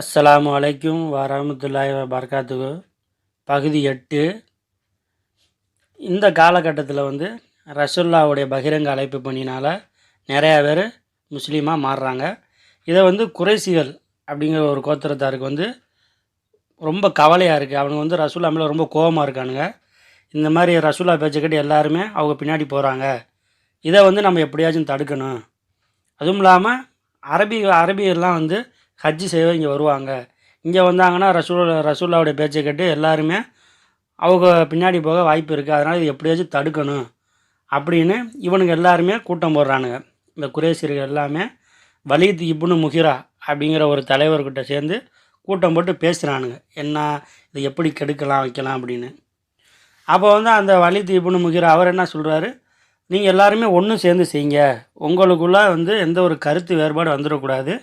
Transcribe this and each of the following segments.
அஸ்ஸலாமு அலைக்கும் வரமத்துல்லாய் வபரகாத்துகு பகுதி எட்டு. இந்த காலகட்டத்தில் வந்து ரசுல்லாவுடைய பகிரங்க அழைப்பு பணியினால் நிறையா பேர் முஸ்லீமாக மாறுறாங்க. இதை வந்து குறைசிகள் அப்படிங்கிற ஒரு கோத்திரத்தாருக்கு வந்து ரொம்ப கவலையாக இருக்குது அவனுங்க வந்து ரசுல்லா மேலே ரொம்ப கோபமாக இருக்கானுங்க. இந்த மாதிரி ரசுல்லா பேச்சை கேட்டு எல்லாருமே அவங்க பின்னாடி போகிறாங்க இதை வந்து நம்ம எப்படியாச்சும் தடுக்கணும். அதுவும் இல்லாமல் அரபி அரபியெல்லாம் வந்து ஹஜ்ஜு செய்ய இங்கே வருவாங்க. இங்கே வந்தாங்கன்னா ரசூல் ரசூல்லாவுடைய பேச்சை கேட்டு எல்லாருமே அவங்க பின்னாடி போக வாய்ப்பு இருக்குது அதனால் இது எப்படியாச்சும் தடுக்கணும் அப்படின்னு இவனுங்க எல்லாருமே கூட்டம் போடுறானுங்க. இந்த குரேசியர்கள் எல்லாமே வலித் இப்னு முகிரா அப்படிங்கிற ஒரு தலைவர்கிட்ட சேர்ந்து கூட்டம் போட்டு பேசுகிறானுங்க என்ன இதை எப்படி கெடுக்கலாம் வைக்கலாம் அப்படின்னு. அப்போ வந்து அந்த வலித் இப்னு முகிரா அவர் என்ன சொல்கிறாரு நீங்கள் எல்லாருமே ஒன்று சேர்ந்து செய்யுங்க. உங்களுக்குள்ளே வந்து எந்த ஒரு கருத்து வேறுபாடு வந்துடக்கூடாது.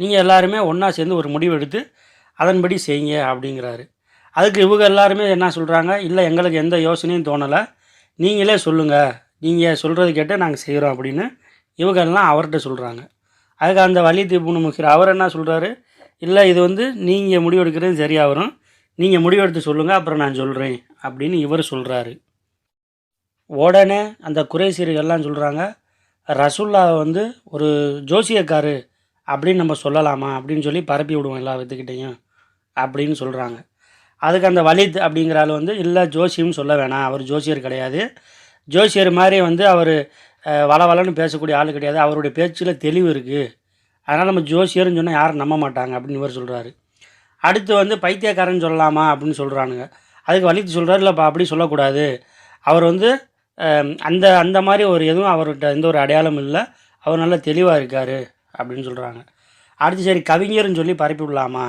நீங்கள் எல்லாருமே ஒன்றா சேர்ந்து ஒரு முடிவு எடுத்து அதன்படி செய்யுங்க அப்படிங்கிறாரு. அதுக்கு இவங்க எல்லாருமே என்ன சொல்கிறாங்க இல்லை எங்களுக்கு எந்த யோசனையும் தோணலை. நீங்களே சொல்லுங்கள் நீங்கள் சொல்கிறது கேட்டு நாங்கள் செய்கிறோம் அப்படின்னு இவங்கெல்லாம் அவர்கிட்ட சொல்கிறாங்க அதுக்கு அந்த வழி தீபுன்னு முக்கிற அவர் என்ன சொல்கிறாரு இல்லை இது வந்து நீங்கள் முடிவெடுக்கிறது சரியாக வரும். நீங்கள் முடிவெடுத்து சொல்லுங்கள் அப்புறம் நான் சொல்கிறேன் அப்படின்னு இவர் சொல்கிறாரு உடனே அந்த குறைசீர்கள்லாம் சொல்கிறாங்க ரசுல்லா வந்து ஒரு ஜோசியக்காரு அப்படின்னு நம்ம சொல்லலாமா? அப்படின்னு சொல்லி பரப்பி விடுவோம் எல்லா வித்துக்கிட்டையும் அப்படின்னு சொல்கிறாங்க அதுக்கு அந்த வலித் அப்படிங்கிற ஆள் வந்து இல்லை ஜோசியம் சொல்ல வேணாம் அவர் ஜோசியர் கிடையாது. ஜோசியர் மாதிரி வந்து அவர் வளவலன்னு பேசக்கூடிய ஆள் கிடையாது. அவருடைய பேச்சில் தெளிவு இருக்குது அதனால் நம்ம ஜோசியர்னு சொன்னால் யாரும் நம்ப மாட்டாங்க அப்படின்னு இவர் சொல்கிறாரு அடுத்து வந்து பைத்தியக்காரன் சொல்லலாமா? அப்படின்னு சொல்கிறானுங்க அதுக்கு வலித்து சொல்கிறாரு இல்லைப்பா அப்படி சொல்லக்கூடாது. அவர் வந்து அந்த அந்த மாதிரி ஒரு எதுவும் அவர்கிட்ட எந்த ஒரு அடையாளம் இல்லை. அவர் நல்லா தெளிவாக இருக்கார். அப்படின்னு சொல்கிறாங்க அடுத்து சரி கவிஞர்னு சொல்லி பரப்பி விடலாமா?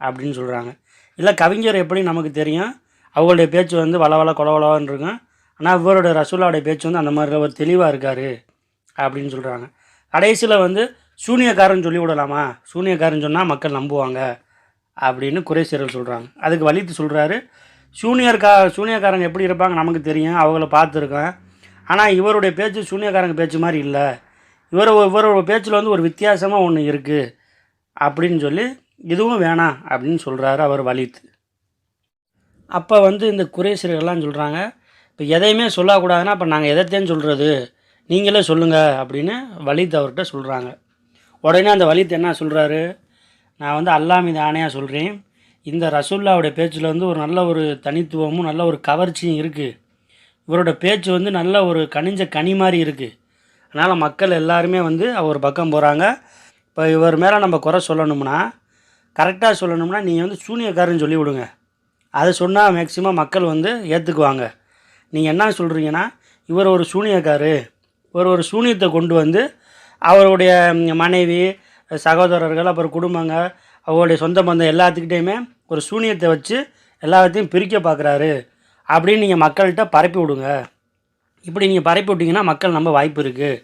அப்படின்னு சொல்கிறாங்க இல்லை கவிஞர் எப்படி நமக்கு தெரியும்? அவங்களுடைய பேச்சு வந்து வளவள கொலவளவான்னு இருக்கும். ஆனால் இவருடைய ரசூலாவுடைய பேச்சு வந்து அந்த மாதிரி ஒரு தெளிவாக இருக்கார் அப்படின்னு சொல்கிறாங்க கடைசியில் வந்து சூனியக்காரன் சொல்லி விடலாமா? சூனியக்காரன் சொன்னால் மக்கள் நம்புவாங்க அப்படின்னு குறைசீரல் சொல்கிறாங்க அதுக்கு வலித்து சொல்கிறாரு சூனியர்கா சூனியக்காரங்க எப்படி இருப்பாங்க நமக்கு தெரியும். அவங்கள பார்த்துருக்கேன். ஆனால் இவருடைய பேச்சு சூனியக்காரங்க பேச்சு மாதிரி இல்லை. இவர் இவரோட பேச்சில் வந்து ஒரு வித்தியாசமாக ஒன்று இருக்குது அப்படின்னு சொல்லி இதுவும் வேணாம் அப்படின்னு சொல்கிறாரு அவர் வலித்து. அப்போ வந்து இந்த குறைசிரியர்கள்லாம் சொல்கிறாங்க இப்போ எதையுமே சொல்லக்கூடாதுன்னா அப்போ நாங்கள் எதைத்தேன்னு சொல்கிறது நீங்களே சொல்லுங்கள் அப்படின்னு வலித் அவர்கிட்ட சொல்கிறாங்க உடனே அந்த வலித் என்ன சொல்கிறாரு நான் வந்து அல்லா மீது ஆணையாக சொல்கிறேன் இந்த ரசுல்லாவுடைய பேச்சில் வந்து ஒரு நல்ல ஒரு தனித்துவமும் நல்ல ஒரு கவர்ச்சியும் இருக்குது இவரோட பேச்சு வந்து நல்ல ஒரு கனிஞ்ச கனி மாதிரி இருக்குது அதனால் மக்கள் எல்லாருமே வந்து அவர் பக்கம் போகிறாங்க இப்போ இவர் மேலே நம்ம குறை சொல்லணும்னா கரெக்டாக சொல்லணும்னா நீங்கள் வந்து சூனியக்காரன்னு சொல்லி விடுங்க. அதை சொன்னால் மேக்சிமம் மக்கள் வந்து ஏற்றுக்குவாங்க நீங்கள் என்ன சொல்கிறீங்கன்னா இவர் ஒரு சூனியக்காரு. இவர் ஒரு சூனியத்தை கொண்டு வந்து அவருடைய மனைவி சகோதரர்கள் அப்புறம் குடும்பங்க அவருடைய சொந்த பந்தம் எல்லாத்துக்கிட்டேயுமே ஒரு சூனியத்தை வச்சு எல்லாத்தையும் பிரிக்க பார்க்குறாரு அப்படின்னு நீங்கள் மக்கள்கிட்ட பரப்பி விடுங்க. இப்படி நீங்கள் பரப்பி விட்டிங்கன்னா மக்கள் நம்ப வாய்ப்பு இருக்குது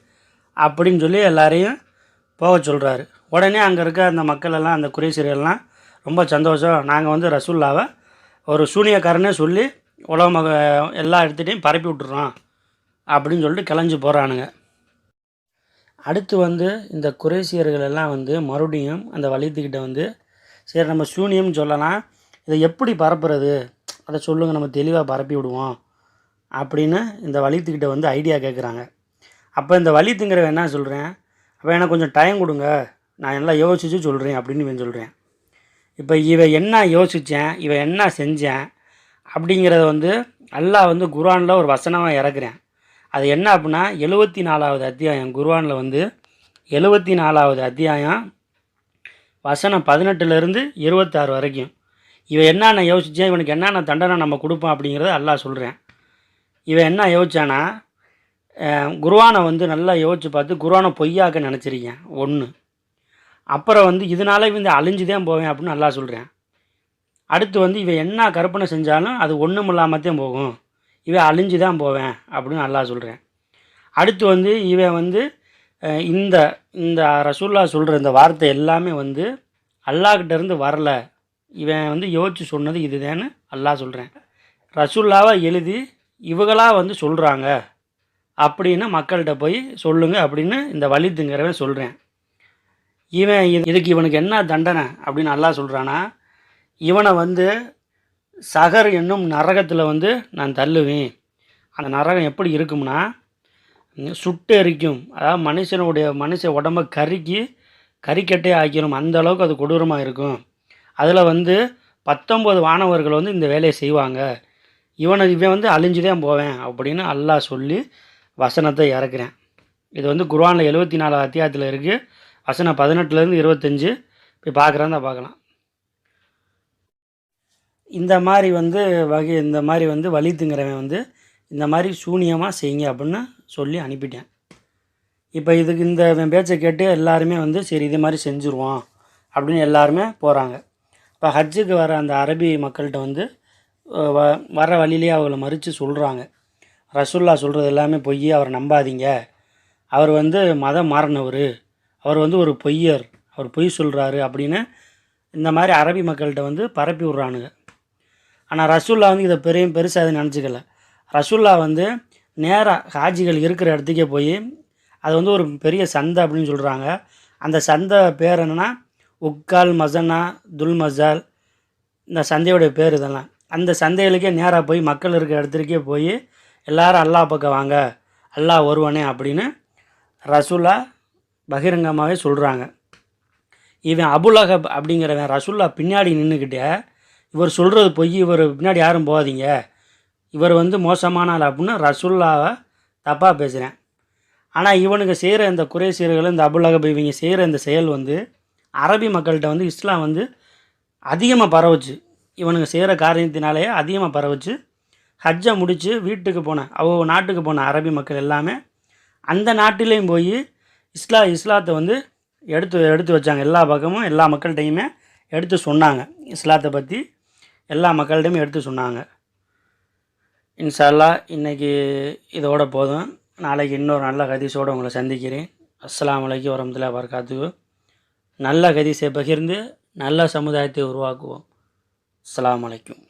அப்படின்னு சொல்லி எல்லாரையும் போக சொல்கிறாரு உடனே அங்கே இருக்க அந்த மக்கள் எல்லாம் அந்த குறைசியர்கள்லாம் ரொம்ப சந்தோஷம். நாங்கள் வந்து ரசூல்லாவை ஒரு சூனியக்காரனே சொல்லி உலக மக எல்லா இடத்துலையும் பரப்பி விட்டுறோம் அப்படின்னு சொல்லிட்டு கிளஞ்சி போகிறானுங்க அடுத்து வந்து இந்த குறைசியர்கள் எல்லாம் வந்து மறுபடியும் அந்த வலித்துக்கிட்ட வந்து சரி நம்ம சூனியம் சொல்லலாம் இதை எப்படி பரப்புறது? அதை சொல்லுங்கள் நம்ம தெளிவாக பரப்பி விடுவோம். அப்படின்னு இந்த வலித்துக்கிட்ட வந்து ஐடியா கேட்குறாங்க அப்போ இந்த வலித்துங்கிறவன் என்ன சொல்கிறேன் அப்போ எனக்கு கொஞ்சம் டைம் கொடுங்க. நான் எல்லாம் யோசிச்சு சொல்கிறேன் அப்படின்னு இவன் சொல்கிறேன் இப்போ இவன் என்ன யோசித்தேன் இவன் என்ன செஞ்சேன்? அப்படிங்கிறத வந்து அல்லாஹ் வந்து குர்ஆனில் ஒரு வசனமாக இறக்குறேன். அது என்ன அப்படின்னா எழுபத்தி நாலாவது அத்தியாயம். குர்ஆனில் வந்து எழுபத்தி நாலாவது அத்தியாயம் வசனம் பதினெட்டுலேருந்து இருபத்தாறு வரைக்கும். இவன் என்னென்ன யோசித்தேன் இவனுக்கு என்னென்ன தண்டனை நம்ம கொடுப்போம் அப்படிங்கிறத அல்லாஹ் சொல்கிறேன் இவன் என்ன யோசிச்சானா குருவானை வந்து நல்லா யோசிச்சு பார்த்து குருவானை பொய்யாக்க நினச்சிருக்கேன் ஒன்று அப்புறம் வந்து இதனால இவன் இந்த அழிஞ்சு தான் போவேன் அப்படின்னு நல்லா சொல்கிறேன் அடுத்து வந்து இவன் என்ன கற்பனை செஞ்சாலும் அது ஒன்றும் இல்லாமத்தான் போகும். இவன் அழிஞ்சு தான் போவேன் அப்படின்னு நல்லா சொல்கிறேன் அடுத்து வந்து இவன் வந்து இந்த இந்த ரசூல்லா சொல்கிற இந்த வார்த்தை எல்லாமே வந்து அல்லாஹ்கிட்ட இருந்து வரல. இவன் வந்து யோசிச்சு சொன்னது இதுதான்னு அல்லாஹ் சொல்கிறேன் ரசூல்லாவை எழுதி இவங்களாக வந்து சொல்கிறாங்க அப்படின்னு மக்கள்கிட்ட போய் சொல்லுங்கள் அப்படின்னு இந்த வலித்துங்கிறவன் சொல்கிறேன் இவன் இதுக்கு இவனுக்கு என்ன தண்டனை அப்படின்னு நல்லா சொல்கிறானா இவனை வந்து சகர் என்னும் நரகத்தில் வந்து நான் தள்ளுவேன். அந்த நரகம் எப்படி இருக்கும்னா சுட்டு எரிக்கும். அதாவது மனுஷனுடைய மனுஷ உடம்ப கருக்கி கறிக்கட்டே ஆக்கிரும். அந்த அளவுக்கு அது கொடூரமாக இருக்கும். அதில் வந்து பத்தொம்பது வானவர்கள் வந்து இந்த வேலையை செய்வாங்க. இவனை இவன் வந்து அழிஞ்சு தான் போவேன் அப்படின்னு அல்லாஹ் சொல்லி வசனத்தை இறக்குறேன். இது வந்து குர்வானில் எழுபத்தி நாலு அத்தியாயத்தில் இருக்குது வசனம் பதினெட்டுலேருந்து இருபத்தஞ்சு. போய் பார்க்குறான்னு தான் பார்க்கலாம். இந்த மாதிரி வந்து வகை இந்த மாதிரி வந்து வழி திங்கிறவன் வந்து இந்த மாதிரி சூனியமாக செய்யுங்க அப்படின்னு சொல்லி அனுப்பிட்டேன். இப்போ இதுக்கு இந்த பேச்சை கேட்டு எல்லாருமே வந்து சரி இது மாதிரி செஞ்சுருவோம் அப்படின்னு எல்லாருமே போகிறாங்க இப்போ ஹஜ்ஜுக்கு வர அந்த அரபி மக்கள்கிட்ட வந்து வ வர வழியிலேயே அவங்கள மறித்து சொல்கிறாங்க ரசுல்லா சொல்கிறது எல்லாமே பொய் அவரை நம்பாதீங்க. அவர் வந்து மதம் மாறினவர். அவர் வந்து ஒரு பொய்யர். அவர் பொய் சொல்கிறாரு அப்படின்னு இந்த மாதிரி அரபி மக்கள்கிட்ட வந்து பரப்பி விட்றானுங்க. ஆனால் ரசுல்லா வந்து இதை பெரிய பெருசாக எதுவும் நினச்சிக்கல. ரசுல்லா வந்து நேராக ஹாஜிகள் இருக்கிற இடத்துக்கே போய் அது வந்து ஒரு பெரிய சந்தை அப்படின்னு சொல்கிறாங்க அந்த சந்தை பேர் என்னென்னா உக்கால் மசனா துல் மசால். இந்த சந்தையோடைய பேர் இதெல்லாம். அந்த சந்தைகளுக்கே நேராக போய் மக்கள் இருக்கிற இடத்துக்கே போய் எல்லாரும் அல்லாஹ் பக்கம் வாங்க அல்லாஹ் வருவானே அப்படின்னு ரசூலா பகிரங்கமாகவே சொல்கிறாங்க இவன் அபுலகப் அப்படிங்கிறவன் ரசுல்லா பின்னாடி நின்றுக்கிட்டே இவர் சொல்கிறது பொய் இவர் பின்னாடி யாரும் போகாதீங்க இவர் வந்து மோசமான ஆள் அப்படின்னு ரசுல்லாவை தப்பாக பேசுகிறேன் ஆனால் இவனுக்கு செய்கிற இந்த குறைசீர்கள் இந்த அபுலகப் இவங்க செய்கிற இந்த செயல் வந்து அரபி மக்கள்கிட்ட வந்து இஸ்லாம் வந்து அதிகமாக பரவுச்சு. இவனுங்க செய்கிற காரியத்தினாலேயே அதிகமாக பரவிச்சு. ஹஜ்ஜை முடித்து வீட்டுக்கு போன அவ்வளோ நாட்டுக்கு போன அரபி மக்கள் எல்லாமே அந்த நாட்டிலையும் போய் இஸ்லா இஸ்லாத்தை வந்து எடுத்து எடுத்து வச்சாங்க. எல்லா பக்கமும் எல்லா மக்கள்கிட்டையுமே எடுத்து சொன்னாங்க. இஸ்லாத்தை பற்றி எல்லா மக்கள்கிட்டையுமே எடுத்து சொன்னாங்க. இன்ஷா அல்லாஹ் இன்னைக்கு இதோட போதும். நாளைக்கு இன்னொரு நல்ல கதிசோடு உங்களை சந்திக்கிறேன். அஸ்லாம் வலைக்கு வரமத்துல வபரகாத்துஹு. நல்ல கதிசை பகிர்ந்து நல்ல சமுதாயத்தை உருவாக்குவோம். அஸ்ஸலாமு வலைக்கும்